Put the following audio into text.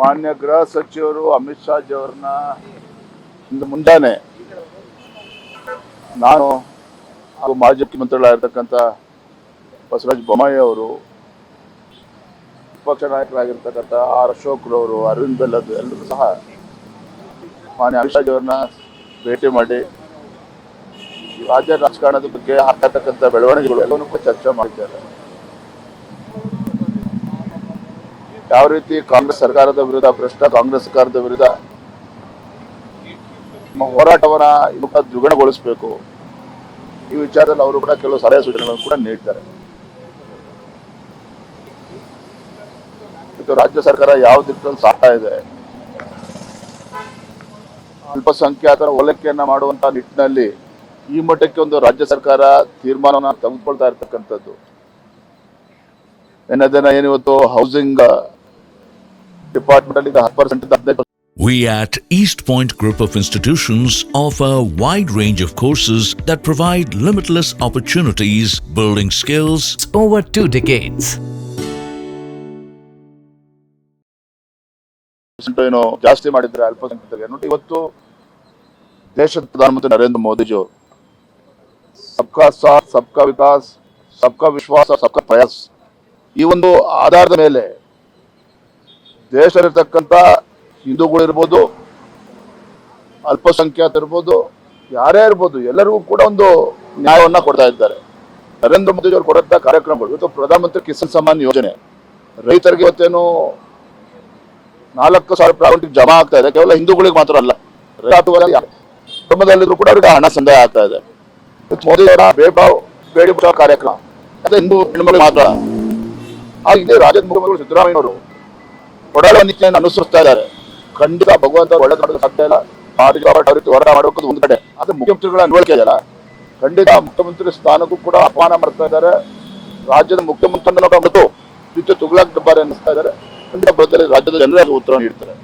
ಮಾನ್ಯ ಗೃಹ ಸಚಿವರು ಅಮಿತ್ ಶಾ ಅವರನ್ನ ಇಂದು ಮುಂದಾನೆ. ನಾನು ಹಾಗೂ ಮಾಜಿ ಮುಖ್ಯಮಂತ್ರಿಗಳಾಗಿರ್ತಕ್ಕಂಥ ಬಸವರಾಜ ಬೊಮ್ಮಾಯಿ ಅವರು, ವಿಪಕ್ಷ ನಾಯಕರಾಗಿರ್ತಕ್ಕಂಥ ಆರ್ ಅಶೋಕ್ರವರು ಅರವಿಂದ್ ಬೆಲ್ಲದ್ ಎಲ್ಲರೂ ಸಹ ಮಾನ್ಯ ಅಮಿತ್ ಶಾ ಅವರನ್ನ ಭೇಟಿ ಮಾಡಿ ರಾಜ್ಯ ರಾಜಕಾರಣದ ಬಗ್ಗೆ ಆಗ್ತಕ್ಕಂಥ ಬೆಳವಣಿಗೆಗಳು ಎಲ್ಲವನ್ನೂ ಚರ್ಚೆ ಮಾಡಿದ್ದಾರೆ. ಯಾವ ರೀತಿ ಕಾಂಗ್ರೆಸ್ ಸರ್ಕಾರದ ವಿರುದ್ಧ, ಭ್ರಷ್ಟ ಕಾಂಗ್ರೆಸ್ ಸರ್ಕಾರದ ವಿರುದ್ಧ ಹೋರಾಟವನ್ನ ಇವಾಗ ದ್ವಿಗುಣಗೊಳಿಸಬೇಕು. ಈ ವಿಚಾರದಲ್ಲಿ ಅವರು ಕೂಡ ಕೆಲವು ಸಲಹೆ ಸೂಚನೆಗಳನ್ನು ಕೂಡ ನೀಡ್ತಾರೆ ಇದು ರಾಜ್ಯ ಸರ್ಕಾರ ಯಾವ ದಿಕ್ಕಲ್ಲಿ ಸಾಗ್ತಾ ಇದೆ? ಅಲ್ಪಸಂಖ್ಯಾತರ ಓಲೈಕೆಯನ್ನ ಮಾಡುವಂತ ನಿಟ್ಟಿನಲ್ಲಿ ಈ ಮಟ್ಟಕ್ಕೆ ಒಂದು ರಾಜ್ಯ ಸರ್ಕಾರ ತೀರ್ಮಾನವನ್ನ ತೆಗೆದುಕೊಳ್ತಾ ಇರ್ತಕ್ಕಂಥದ್ದು. ಏನಿವತ್ತು? ಹೌಸಿಂಗ್ ಡಿಪಾರ್ಟ್ಮೆಂಟ್ ಅಲ್ಲಿ ಹತ್ತು ಪರ್ಸೆಂಟ್ ಹದಿನೈದು We at East Point Group of Institutions offer a wide range of courses that provide limitless opportunities, building skills, over two decades. ಏನೋ ಜಾಸ್ತಿ ಮಾಡಿದ್ರೆ ಅಲ್ಪಸಂಖ್ಯಾತರಿಗೆ ನೋಡಿ ಇವತ್ತು ದೇಶದ ಪ್ರಧಾನಮಂತ್ರಿ ನರೇಂದ್ರ ಮೋದಿಜಿ ಅವರು ಸಬ್ಕಾ ಸಾಥ್ ಸಬ್ಕಾ ವಿಕಾಸ್ ಸಬ್ಕಾ ವಿಶ್ವಾಸ ಸಬ್ಕಾ ಪ್ರಯಾಸ್ ಈ ಒಂದು ಆಧಾರದ ಮೇಲೆ ದೇಶದಲ್ಲಿರ್ತಕ್ಕಂಥ ಹಿಂದೂಗಳಿರ್ಬೋದು ಅಲ್ಪಸಂಖ್ಯಾತ ಇರ್ಬೋದು ಯಾರೇ ಇರ್ಬೋದು, ಎಲ್ಲರಿಗೂ ಕೂಡ ಒಂದು ನ್ಯಾಯವನ್ನ ಕೊಡ್ತಾ ಇದ್ದಾರೆ. ನರೇಂದ್ರ ಮೋದಿ ಅವರು ಕೊಡಂಥ ಕಾರ್ಯಕ್ರಮಗಳು, ಇವತ್ತು ಪ್ರಧಾನಮಂತ್ರಿ ಕಿಸಾನ್ ಸಮ್ಮಾನ್ ಯೋಜನೆ, ರೈತರಿಗೆ ಇವತ್ತೇನು ನಾಲ್ಕು ಸಾವಿರ ರೂಪಾಯಿ ಜಮಾ ಆಗ್ತಾ ಇದೆ, ಕೇವಲ ಹಿಂದೂಗಳಿಗೆ ಮಾತ್ರ ಅಲ್ಲ ಕುಟುಂಬದಲ್ಲಿದ್ರು ಕೂಡ ಅವರಿಗೆ ಹಣ ಸಂದಾಯ ಆಗ್ತಾ ಇದೆ. ಮೋದಿ ಅವರ ಬೇಬಾವ್ ಬೇಡಿ ಕಾರ್ಯಕ್ರಮ, ಅದೇ ಹಿಂದೂ ಹೆಣ್ಮಕ್ಳಿಗೆ ಮಾತ್ರ. ಹಿಂದೆ ರಾಜ್ಯದ ಮುಖ್ಯಮಂತ್ರಿ ಸಿದ್ದರಾಮಯ್ಯ ಅವರು ಕೊಡಾಳುವ ನೀತಿಯನ್ನು ಅನುಸರಿಸ್ತಾ ಇದ್ದಾರೆ. ಖಂಡಿತ ಭಗವಂತ ಒಳ್ಳೆ ಮಾಡೋದು ಸಾಧ್ಯ ಇಲ್ಲ. ಪಾರ್ಟಿ ಅವ್ರ ರೀತಿ ಹೋರಾಟ ಮಾಡಬೇಕು ಒಂದು ಕಡೆ. ಆದ್ರೆ ಮುಖ್ಯಮಂತ್ರಿಗಳ ಅನ್ವಳಿಕೆ ಇದೆಯಲ್ಲ ಖಂಡಿತ ಮುಖ್ಯಮಂತ್ರಿ ಸ್ಥಾನಕ್ಕೂ ಕೂಡ ಅಪಮಾನ ಮಾಡ್ತಾ ಇದ್ದಾರೆ. ರಾಜ್ಯದ ಮುಖ್ಯಮಂತ್ರಿ ತುಗ್ಲಾಕ್ ಡಬ್ಬಾರೆ ಅನ್ನಿಸ್ತಾ ಇದ್ದಾರೆ. ಖಂಡಿತ ರಾಜ್ಯದ ಜನರೇ ಉತ್ತರ ನೀಡ್ತಾರೆ.